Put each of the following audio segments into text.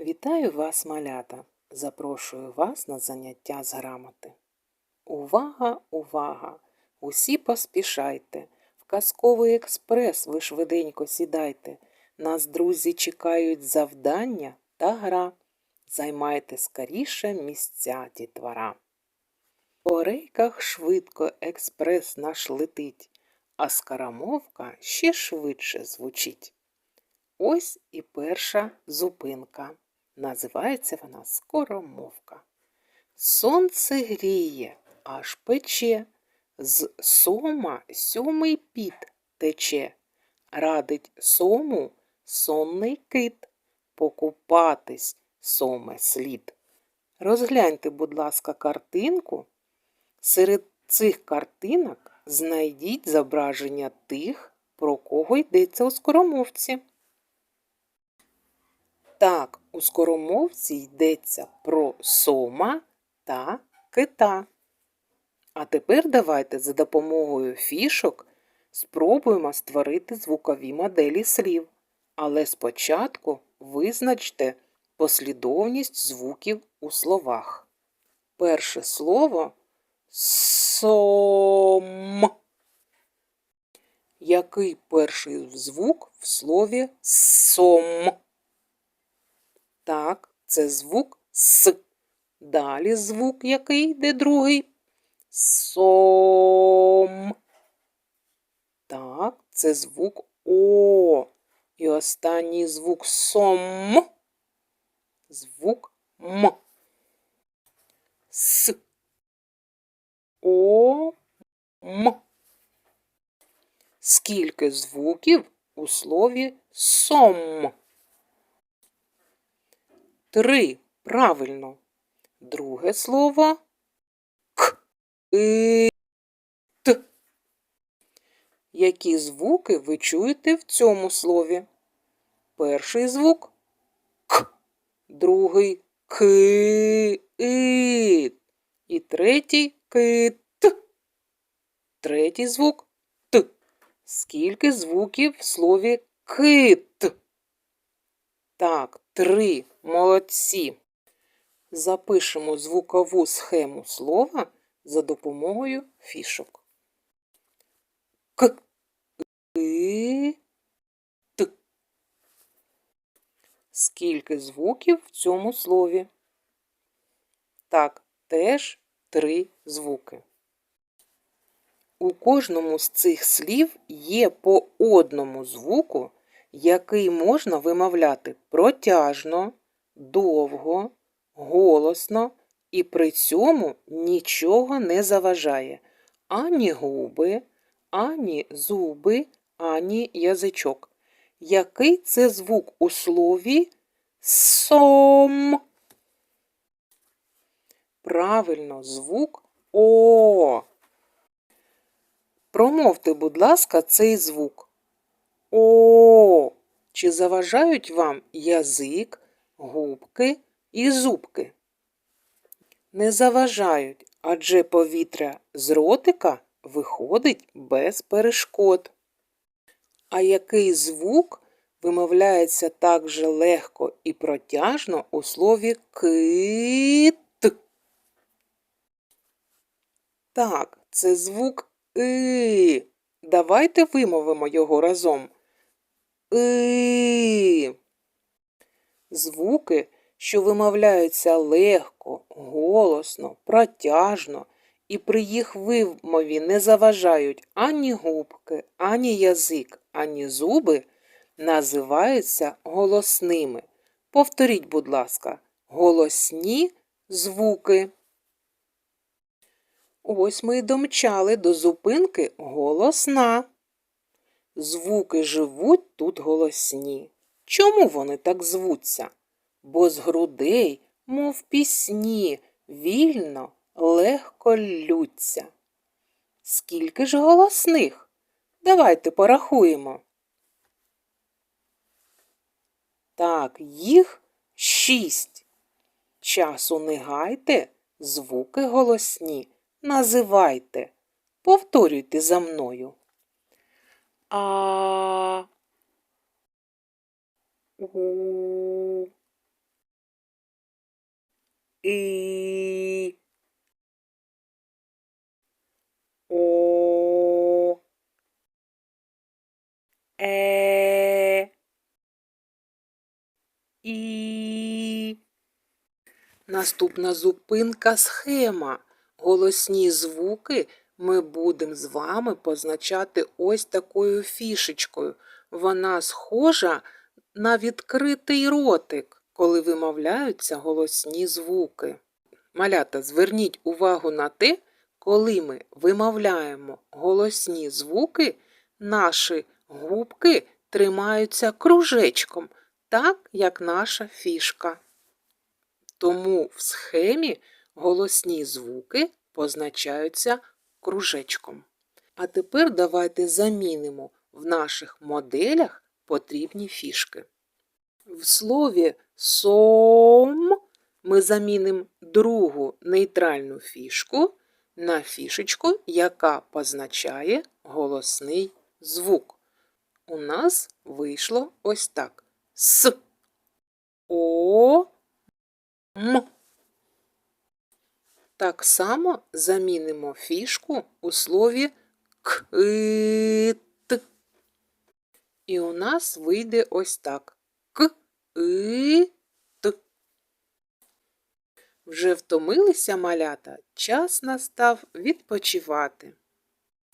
Вітаю вас, малята! Запрошую вас на заняття з грамоти. Увага, увага! Усі поспішайте. В казковий експрес ви швиденько сідайте. Нас, друзі, чекають завдання та гра. Займайте скоріше місця дітвора. По рейках швидко експрес наш летить, а скарамовка ще швидше звучить. Ось і перша зупинка. Називається вона скоромовка. Сонце гріє, аж пече, з сома сьомий піт тече. Радить сому сонний кит, покупатись соме слід. Розгляньте, будь ласка, картинку. Серед цих картинок знайдіть зображення тих, про кого йдеться у скоромовці. Так, у скоромовці йдеться про сома та кита. А тепер давайте за допомогою фішок спробуємо створити звукові моделі слів. Але спочатку визначте послідовність звуків у словах. Перше слово сом. Який перший звук в слові сом? Так, це звук С. Далі звук який йде другий. Сом. Так, це звук О. І останній звук сом. Звук М. С. О. М. Скільки звуків у слові сом? Три. Правильно. Друге слово к. И, т. Які звуки ви чуєте в цьому слові? Перший звук к, другий к, и, і третій кит. Третій звук т. Скільки звуків в слові кит? Так, три. Молодці. Запишемо звукову схему слова за допомогою фішок. К, И, Т. Скільки звуків в цьому слові? Так, теж три звуки. У кожному з цих слів є по одному звуку, який можна вимовляти протяжно, довго, голосно і при цьому нічого не заважає ані губи, ані зуби, ані язичок. Який це звук у слові сом? Правильно, звук О. Промовте, будь ласка, цей звук. О. Чи заважають вам язик, губки і зубки? Не заважають, адже повітря з ротика виходить без перешкод. А який звук вимовляється так же легко і протяжно у слові кит? Так, це звук и. Давайте вимовимо його разом. И. Звуки, що вимовляються легко, голосно, протяжно, і при їх вимові не заважають ані губки, ані язик, ані зуби, називаються голосними. Повторіть, будь ласка, голосні звуки. Ось ми й домчали до зупинки голосна. Звуки живуть тут голосні. Чому вони так звуться? Бо з грудей, мов пісні, вільно, легко лються. Скільки ж голосних? Давайте порахуємо. Так, їх шість. Часу не гайте, звуки голосні. Називайте. Повторюйте за мною. А. У. І. О. Е. І. Наступна зупинка схема. Голосні звуки ми будемо з вами позначати ось такою фішечкою. Вона схожа на відкритий ротик, коли вимовляються голосні звуки. Малята, зверніть увагу на те, коли ми вимовляємо голосні звуки, наші губки тримаються кружечком, так як наша фішка. Тому в схемі голосні звуки позначаються кружечком. А тепер давайте замінимо в наших моделях потрібні фішки. В слові сом ми замінимо другу нейтральну фішку на фішечку, яка позначає голосний звук. У нас вийшло ось так. С. О. М. Так само замінимо фішку у слові кит. І у нас вийде ось так. К и т. Вже втомилися малята, час настав відпочивати.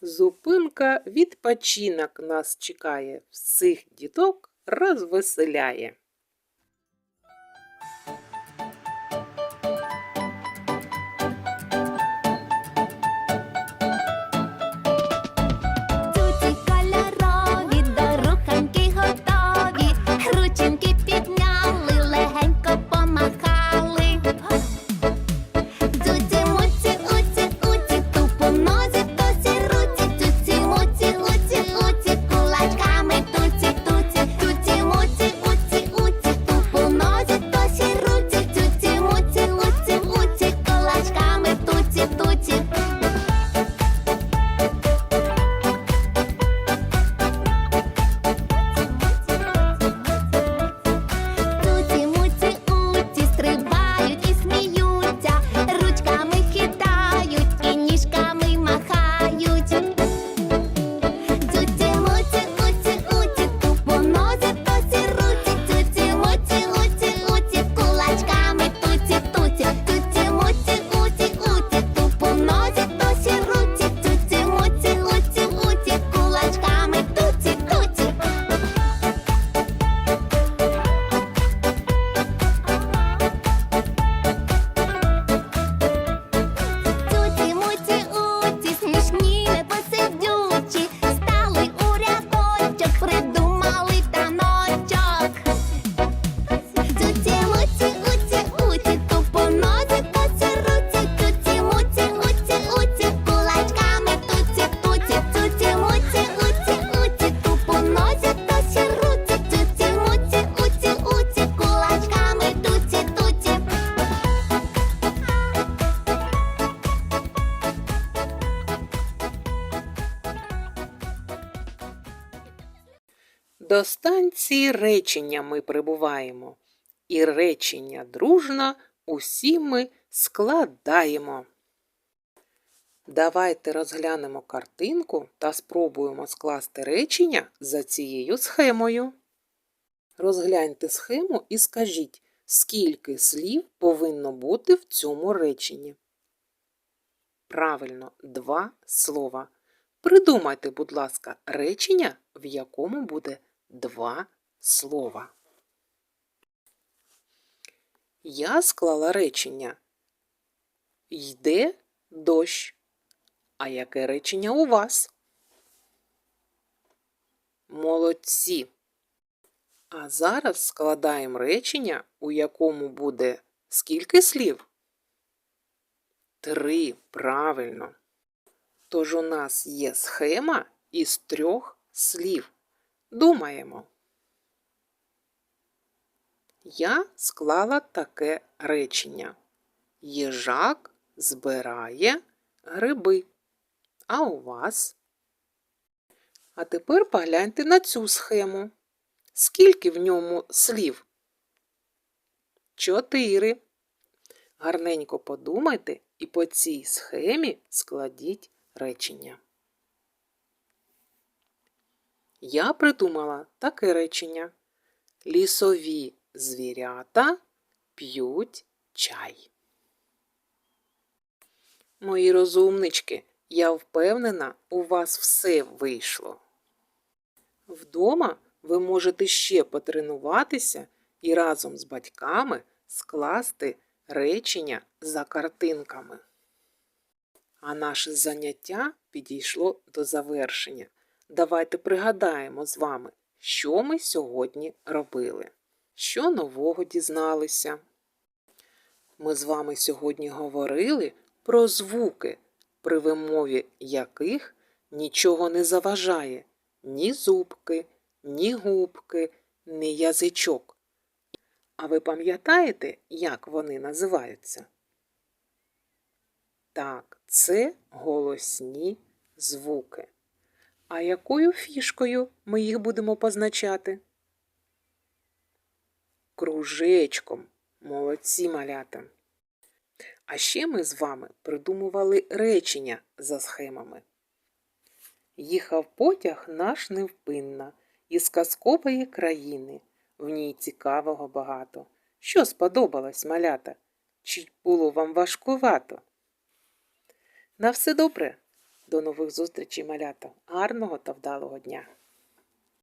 Зупинка відпочинок нас чекає, всіх діток розвеселяє. Станції речення ми прибуваємо, і речення дружно усі ми складаємо. Давайте розглянемо картинку та спробуємо скласти речення за цією схемою. Розгляньте схему і скажіть, скільки слів повинно бути в цьому реченні. Правильно, два слова. Придумайте, будь ласка, речення, в якому буде два слова. Я склала речення. Йде дощ. А яке речення у вас? Молодці. А зараз складаємо речення, у якому буде скільки слів? Три, правильно. Тож у нас є схема із трьох слів. Думаємо. Я склала таке речення. Їжак збирає гриби. А у вас? А тепер погляньте на цю схему. Скільки в ньому слів? Чотири. Гарненько подумайте і по цій схемі складіть речення. Я придумала таке речення. Лісові звірята п'ють чай. Мої розумнички, я впевнена, у вас все вийшло. Вдома ви можете ще потренуватися і разом з батьками скласти речення за картинками. А наше заняття підійшло до завершення. Давайте пригадаємо з вами, що ми сьогодні робили, що нового дізналися. Ми з вами сьогодні говорили про звуки, при вимові яких нічого не заважає ні зубки, ні губки, ні язичок. А ви пам'ятаєте, як вони називаються? Так, це голосні звуки. А якою фішкою ми їх будемо позначати? Кружечком. Молодці малята. А ще ми з вами придумували речення за схемами. Їхав потяг наш невпинна із казкової країни. В ній цікавого багато. Що сподобалось, малята? Чи було вам важкувато? На все добре. До нових зустрічей, малята. Гарного та вдалого дня!